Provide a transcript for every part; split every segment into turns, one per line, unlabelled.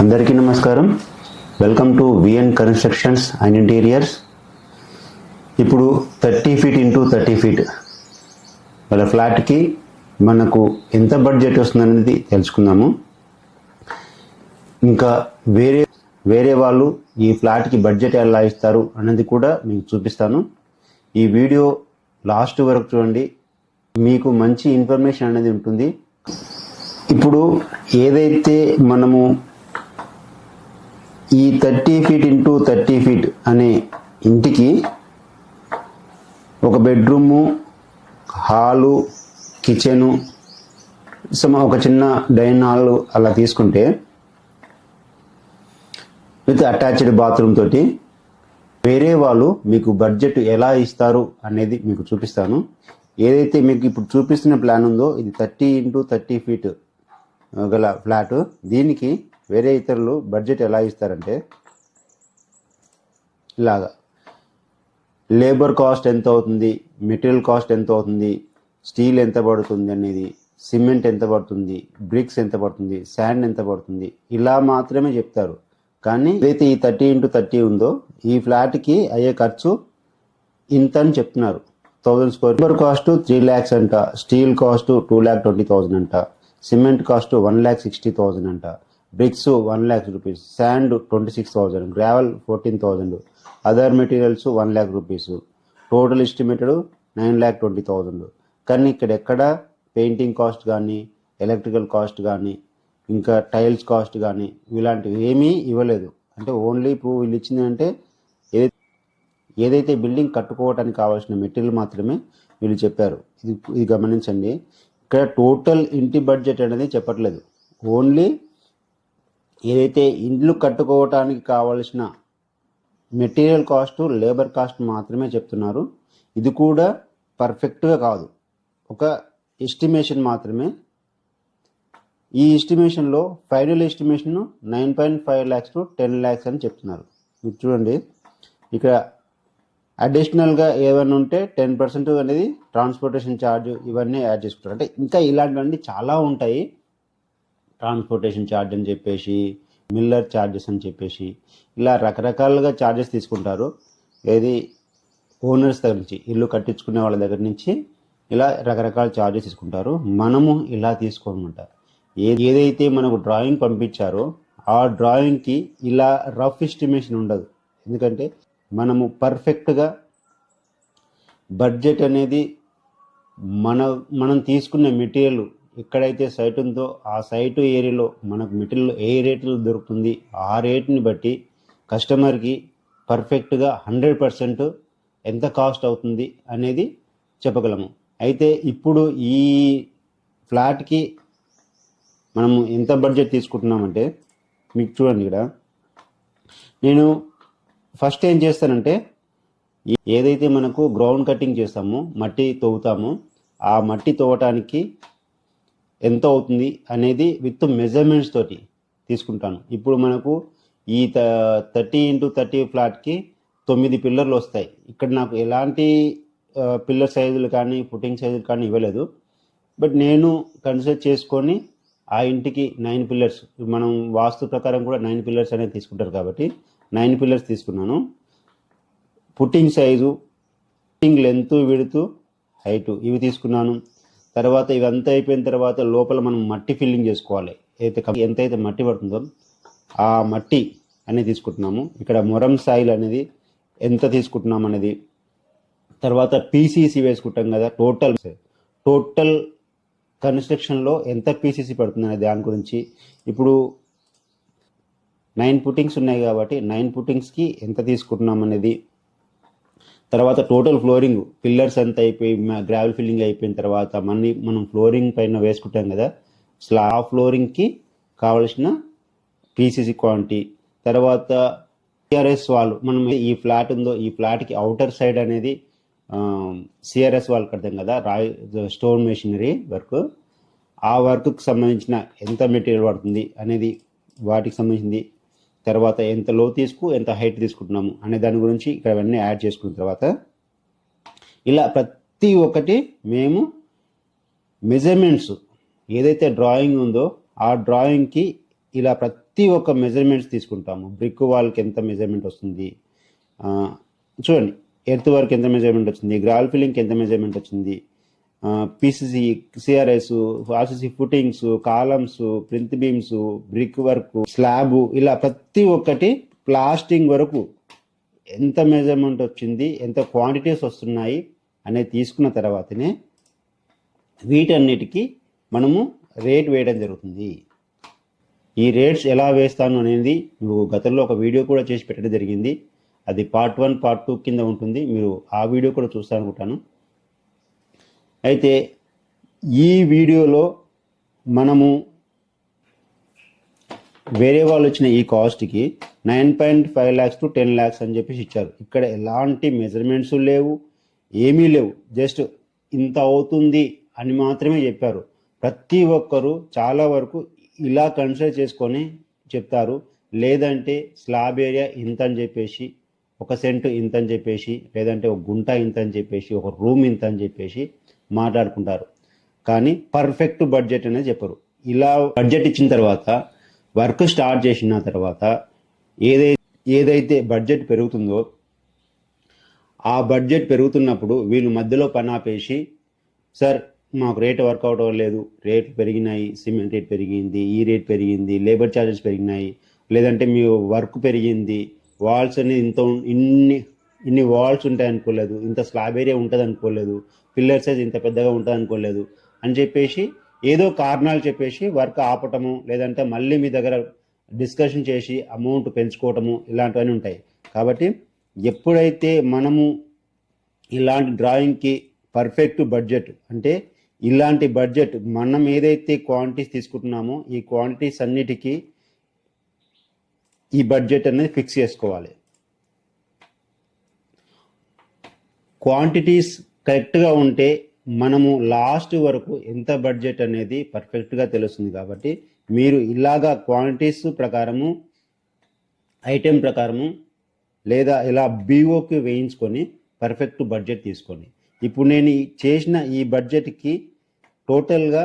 అందరికీ నమస్కారం. Welcome to V N constructions and interiors ఇప్పుడు thirty feet into thirty feet. వాళ్ళ ఫ్లాట్కి మనకు ఎంత బడ్జెట్ వస్తుందనేది తెలుసుకుందాము. ఇంకా వేరే వేరే వాళ్ళు ఈ ఫ్లాట్కి బడ్జెట్ ఎలా ఇస్తారు అనేది కూడా మీకు చూపిస్తాను. ఈ వీడియో లాస్ట్ వరకు చూడండి. మీకు మంచి ఇన్ఫర్మేషన్ అనేది ఉంటుంది. ఇప్పుడు ఏదైతే మనము ఈ thirty feet into thirty feet అనే ఇంటికి ఒక బెడ్రూము హాలు కిచెను సమ ఒక చిన్న డైనింగ్ హాల్ అలా తీసుకుంటే విత్ అటాచ్డ్ బాత్రూమ్ తోటి వేరే వాళ్ళు మీకు బడ్జెట్ ఎలా ఇస్తారు అనేది మీకు చూపిస్తాను. ఏదైతే మీకు ఇప్పుడు చూపిస్తున్న ప్లాన్ ఉందో ఇది థర్టీ ఇంటూ థర్టీ ఫీట్ గల ఫ్లాట్. దీనికి వేరే ఇతరులు బడ్జెట్ ఎలా ఇస్తారంటే ఇలాగా. లేబర్ కాస్ట్ ఎంత అవుతుంది మెటీరియల్ కాస్ట్ ఎంత అవుతుంది స్టీల్ ఎంత పడుతుంది అనేది సిమెంట్ ఎంత పడుతుంది బ్రిక్స్ ఎంత పడుతుంది శాండ్ ఎంత పడుతుంది ఇలా మాత్రమే చెప్తారు. కానీ ఏదైతే ఈ థర్టీ ఇంటూ థర్టీ ఉందో ఈ ఫ్లాట్కి అయ్యే ఖర్చు ఇంత అని చెప్తున్నారు. Thousand square labour cost three lakhs అంట steel cost two lakh twenty thousand అంట cement cost one lakh sixty thousand అంట. Bricks one lakh rupees sand twenty six thousand gravel fourteen thousand other materials one lakh rupees total estimated nine lakh twenty thousand కానీ ఇక్కడ ఎక్కడ painting cost కానీ electrical cost కానీ ఇంకా tiles cost కానీ ఇలాంటివి ఏమీ ఇవ్వలేదు. అంటే ఓన్లీ ఇప్పుడు వీళ్ళు ఇచ్చింది అంటే ఏదైతే ఏదైతే బిల్డింగ్ కట్టుకోవడానికి కావాల్సిన మెటీరియల్ మాత్రమే వీళ్ళు చెప్పారు. ఇది ఇది గమనించండి. ఇక్కడ టోటల్ ఇంటి బడ్జెట్ అనేది చెప్పట్లేదు. ఓన్లీ ఏదైతే ఇండ్లు కట్టుకోవటానికి కావలసిన మెటీరియల్ కాస్ట్ లేబర్ కాస్ట్ మాత్రమే చెప్తున్నారు. ఇది కూడా పర్ఫెక్ట్గా కాదు. ఒక ఎస్టిమేషన్ మాత్రమే. ఈ ఎస్టిమేషన్లో final estimation nine point five lakhs to ten lakhs అని చెప్తున్నారు. మీరు చూడండి. ఇక్కడ అడిషనల్గా ఏమైనా ఉంటే టెన్ పర్సెంట్ అనేది ట్రాన్స్పోర్టేషన్ ఛార్జ్ ఇవన్నీ యాడ్ చేసుకుంటారు. అంటే ఇంకా ఇలాంటివన్నీ చాలా ఉంటాయి. ట్రాన్స్పోర్టేషన్ ఛార్జ్ అని చెప్పేసి మిల్లర్ ఛార్జెస్ అని చెప్పేసి ఇలా రకరకాలుగా ఛార్జెస్ తీసుకుంటారు. ఏది ఓనర్స్ దగ్గర నుంచి ఇల్లు కట్టించుకునే వాళ్ళ దగ్గర నుంచి ఇలా రకరకాల ఛార్జెస్ తీసుకుంటారు. మనము ఇలా తీసుకోమంట ఏది ఏదైతే మనకు డ్రాయింగ్ పంపించారో ఆ డ్రాయింగ్కి ఇలా రఫ్ ఎస్టిమేషన్ ఉండదు. ఎందుకంటే మనము పర్ఫెక్ట్గా బడ్జెట్ అనేది మన మనం తీసుకునే మెటీరియల్ ఎక్కడైతే సైట్ ఉందో ఆ సైటు ఏరియాలో మనకు మెటీరియల్ ఏ రేట్లో దొరుకుతుంది ఆ రేట్ని బట్టి కస్టమర్కి పర్ఫెక్ట్గా హండ్రెడ్ పర్సెంట్ ఎంత కాస్ట్ అవుతుంది అనేది చెప్పగలము. అయితే ఇప్పుడు ఈ ఫ్లాట్కి మనము ఎంత బడ్జెట్ తీసుకుంటున్నామంటే మీకు చూడండి ఇక్కడ. నేను ఫస్ట్ ఏం చేస్తానంటే ఏదైతే మనకు గ్రౌండ్ కటింగ్ చేస్తామో మట్టి తవ్వుతామో ఆ మట్టి తవ్వటానికి ఎంత అవుతుంది అనేది విత్ మెజర్మెంట్స్ తోటి తీసుకుంటాను. ఇప్పుడు మనకు ఈ థర్టీ ఇంటూ థర్టీ ఫ్లాట్కి తొమ్మిది పిల్లర్లు వస్తాయి. ఇక్కడ నాకు ఎలాంటి పిల్లర్ సైజులు కానీ ఫుటింగ్ సైజులు కానీ ఇవ్వలేదు. బట్ నేను కన్సిడర్ చేసుకొని ఆ ఇంటికి నైన్ పిల్లర్స్ మనం వాస్తు ప్రకారం కూడా నైన్ పిల్లర్స్ అనేది తీసుకుంటారు కాబట్టి నైన్ పిల్లర్స్ తీసుకున్నాను. Footing size footing length width height ఇవి తీసుకున్నాను. తర్వాత ఇవంతా అయిపోయిన తర్వాత లోపల మనం మట్టి ఫిల్లింగ్ చేసుకోవాలి. అయితే ఎంతైతే మట్టి పడుతుందో ఆ మట్టి అనేది తీసుకుంటున్నాము. ఇక్కడ మొరం సాయిల్ అనేది ఎంత తీసుకుంటున్నాం అనేది తర్వాత పీసీసీ వేసుకుంటాం కదా టోటల్ టోటల్ కన్స్ట్రక్షన్లో ఎంత పీసీసీ పడుతుంది అనే దాని గురించి ఇప్పుడు నైన్ పుట్టింగ్స్ ఉన్నాయి కాబట్టి నైన్ పుట్టింగ్స్కి ఎంత తీసుకుంటున్నాం అనేది తర్వాత టోటల్ ఫ్లోరింగ్ పిల్లర్స్ అంతా అయిపోయి గ్రావెల్ ఫిల్లింగ్ అయిపోయిన తర్వాత మనీ మనం ఫ్లోరింగ్ పైన వేసుకుంటాం కదా అసలు ఆ ఫ్లోరింగ్కి కావలసిన పీసీసీ క్వాంటిటీ తర్వాత సిఆర్ఎస్ వాళ్ళు మనం ఈ ఫ్లాట్ ఉందో ఈ ఫ్లాట్కి అవుటర్ సైడ్ అనేది సిఆర్ఎస్ వాళ్ళు కడతాం కదా రాయ్ స్టోన్ మెషినరీ వర్క్ ఆ వర్క్కి సంబంధించిన ఎంత మెటీరియల్ పడుతుంది అనేది వాటికి సంబంధించింది తర్వాత ఎంత లో తీసుకు ఎంత హైట్ తీసుకుంటున్నాము అనే దాని గురించి ఇక్కడ అవన్నీ యాడ్ చేసుకున్న తర్వాత ఇలా ప్రతి ఒక్కటి మేము మెజర్మెంట్స్ ఏదైతే డ్రాయింగ్ ఉందో ఆ డ్రాయింగ్కి ఇలా ప్రతి ఒక్క మెజర్మెంట్స్ తీసుకుంటాము. బ్రిక్ వాల్కి ఎంత మెజర్మెంట్ వస్తుంది? చూడండి ఎర్త్ వర్క్ ఎంత మెజర్మెంట్ వచ్చింది? గ్రాల్ ఫిల్లింగ్కి ఎంత మెజర్మెంట్ వచ్చింది? PCC CRS RCC footings columns plinth beams brick work slab ఇలా ప్రతి ఒక్కటి ప్లాస్టింగ్ వరకు ఎంత మెజర్మెంట్ వచ్చింది ఎంత క్వాంటిటీస్ వస్తున్నాయి అనేది తీసుకున్న తర్వాతనే వీటన్నిటికీ మనము రేట్ వేయడం జరుగుతుంది. ఈ రేట్స్ ఎలా వేస్తాను అనేది నువ్వు గతంలో ఒక వీడియో కూడా చేసి పెట్టడం జరిగింది. అది పార్ట్ వన్ పార్ట్ టూ కింద ఉంటుంది. మీరు ఆ వీడియో కూడా చూస్తాను అనుకుంటాను అయితే ఈ వీడియోలో మనము వేరే వాళ్ళు వచ్చిన ఈ కాస్ట్కి nine point five lakhs to ten lakhs అని చెప్పేసి ఇచ్చారు. ఇక్కడ ఎలాంటి మెజర్మెంట్స్ లేవు ఏమీ లేవు. జస్ట్ ఇంత అవుతుంది అని మాత్రమే చెప్పారు. ప్రతి ఒక్కరూ చాలా వరకు ఇలా కన్సిడర్ చేసుకొని చెప్తారు. లేదంటే స్లాబ్ ఏరియా ఇంత అని చెప్పేసి ఒక సెంటు ఇంత అని చెప్పేసి లేదంటే ఒక గుంట ఇంత అని చెప్పేసి ఒక రూమ్ ఇంత అని చెప్పేసి మాట్లాడుకుంటారు. కానీ పర్ఫెక్ట్ బడ్జెట్ అనేది చెప్పరు. ఇలా బడ్జెట్ ఇచ్చిన తర్వాత వర్క్ స్టార్ట్ చేసిన తర్వాత ఏదై ఏదైతే బడ్జెట్ పెరుగుతుందో ఆ బడ్జెట్ పెరుగుతున్నప్పుడు వీళ్ళు మధ్యలో పని ఆపేసి సార్ మాకు రేట్ వర్కౌట్ అవ్వలేదు రేట్లు పెరిగినాయి. సిమెంట్ రేట్ పెరిగింది. ఈ రేట్ పెరిగింది. లేబర్ ఛార్జెస్ పెరిగినాయి. లేదంటే మీ వర్క్ పెరిగింది. వాల్స్ అనేది ఇంత ఇన్ని ఇన్ని వాల్స్ ఉంటాయి అనుకోలేదు ఇంత స్లాబ్ ఏరియా ఉంటుంది అనుకోలేదు పిల్లర్ సైజ్ ఇంత పెద్దగా ఉంటుంది అనుకోలేదు అని చెప్పేసి ఏదో కారణాలు చెప్పేసి వర్క్ ఆపటము లేదంటే మళ్ళీ మీ దగ్గర డిస్కషన్ చేసి అమౌంట్ పెంచుకోవటము ఇలాంటివన్నీ ఉంటాయి. కాబట్టి ఎప్పుడైతే మనము ఇలాంటి డ్రాయింగ్కి పర్ఫెక్ట్ బడ్జెట్ అంటే ఇలాంటి బడ్జెట్ మనం ఏదైతే క్వాంటిటీస్ తీసుకుంటున్నామో ఈ క్వాంటిటీస్ అన్నిటికీ ఈ బడ్జెట్ అనేది ఫిక్స్ చేసుకోవాలి. క్వాంటిటీస్ కరెక్ట్గా ఉంటే మనము లాస్ట్ వరకు ఎంత బడ్జెట్ అనేది పర్ఫెక్ట్గా తెలుస్తుంది కాబట్టి మీరు ఇలాగా క్వాంటిటీస్ ప్రకారము ఐటెం ప్రకారము లేదా ఇలా బీఓకి వేయించుకొని పర్ఫెక్ట్ బడ్జెట్ తీసుకొని. ఇప్పుడు నేను ఈ చేసిన ఈ బడ్జెట్కి టోటల్గా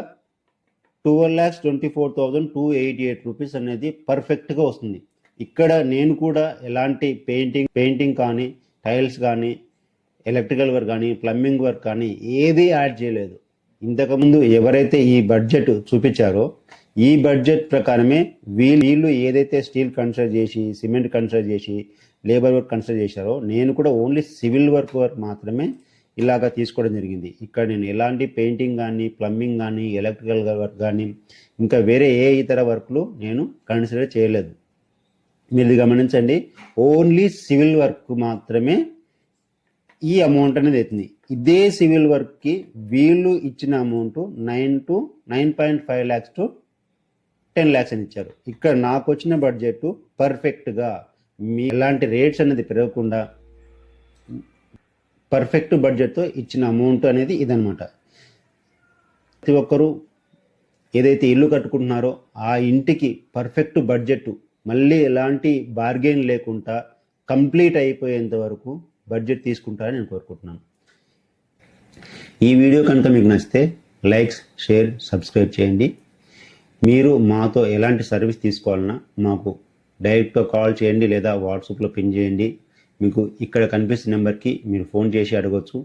twelve lakhs twenty four thousand two eighty eight rupees అనేది పర్ఫెక్ట్గా వస్తుంది. ఇక్కడ నేను కూడా ఎలాంటి పెయింటింగ్ పెయింటింగ్ కానీ టైల్స్ కానీ ఎలక్ట్రికల్ వర్క్ కానీ ప్లంబింగ్ వర్క్ కానీ ఏది యాడ్ చేయలేదు. ఇంతకుముందు ఎవరైతే ఈ బడ్జెట్ చూపించారో ఈ బడ్జెట్ ప్రకారమే వీళ్ళు వీళ్ళు ఏదైతే స్టీల్ కన్స్ట్రక్ట్ చేసి సిమెంట్ కన్స్ట్రక్ట్ చేసి లేబర్ వర్క్ కన్స్ట్రక్ట్ చేశారో నేను కూడా ఓన్లీ సివిల్ వర్క్ వర్క్ మాత్రమే ఇలాగా తీసుకోవడం జరిగింది. ఇక్కడ నేను ఎలాంటి పెయింటింగ్ కానీ ప్లంబింగ్ కానీ ఎలక్ట్రికల్ వర్క్ కానీ ఇంకా వేరే ఏ ఇతర వర్క్లు నేను కన్సిడర్ చేయలేదు. మీరు గమనించండి. ఓన్లీ సివిల్ వర్క్ మాత్రమే ఈ అమౌంట్ అనేది అవుతుంది. ఇదే సివిల్ వర్క్కి వీళ్ళు ఇచ్చిన amount nine to nine point five lakhs to ten lakhs అని ఇచ్చారు. ఇక్కడ నాకు వచ్చిన బడ్జెట్ పర్ఫెక్ట్గా మీ ఎలాంటి రేట్స్ అనేది పెరగకుండా పర్ఫెక్ట్ బడ్జెట్తో ఇచ్చిన అమౌంట్ అనేది ఇదనమాట ప్రతి ఒక్కరూ ఏదైతే ఇల్లు కట్టుకుంటున్నారో ఆ ఇంటికి పర్ఫెక్ట్ బడ్జెట్ మళ్ళీ ఎలాంటి బార్గెన్ లేకుండా కంప్లీట్ అయిపోయేంత వరకు బడ్జెట్ తీసుకుంటారని నేను కోరుకుంటున్నాను. ఈ వీడియో కనుక మీకు నచ్చితే లైక్స్ షేర్ సబ్స్క్రైబ్ చేయండి. మీరు మాతో ఎలాంటి సర్వీస్ తీసుకోవాలన్నా మాకు డైరెక్ట్గా కాల్ చేయండి లేదా వాట్సాప్లో పిన్ చేయండి. మీకు ఇక్కడ కనిపిస్తున్న నెంబర్కి మీరు ఫోన్ చేసి అడగవచ్చు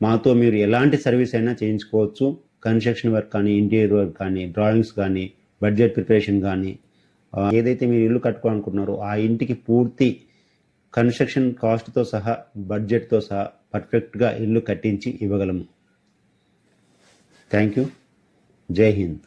మాతో మీరు ఎలాంటి సర్వీస్ అయినా చేయించుకోవచ్చు. కన్స్ట్రక్షన్ వర్క్ కానీ ఇంటీరియర్ వర్క్ కానీ డ్రాయింగ్స్ కానీ బడ్జెట్ ప్రిపరేషన్ కానీ ఏదైతే మీరు ఇల్లు కట్టుకోవాలనుకుంటున్నారో ఆ ఇంటికి పూర్తి కన్స్ట్రక్షన్ కాస్ట్తో సహా బడ్జెట్తో సహా పర్ఫెక్ట్గా ఇల్లు కట్టించి ఇవ్వగలము. థ్యాంక్ యూ జై హింద్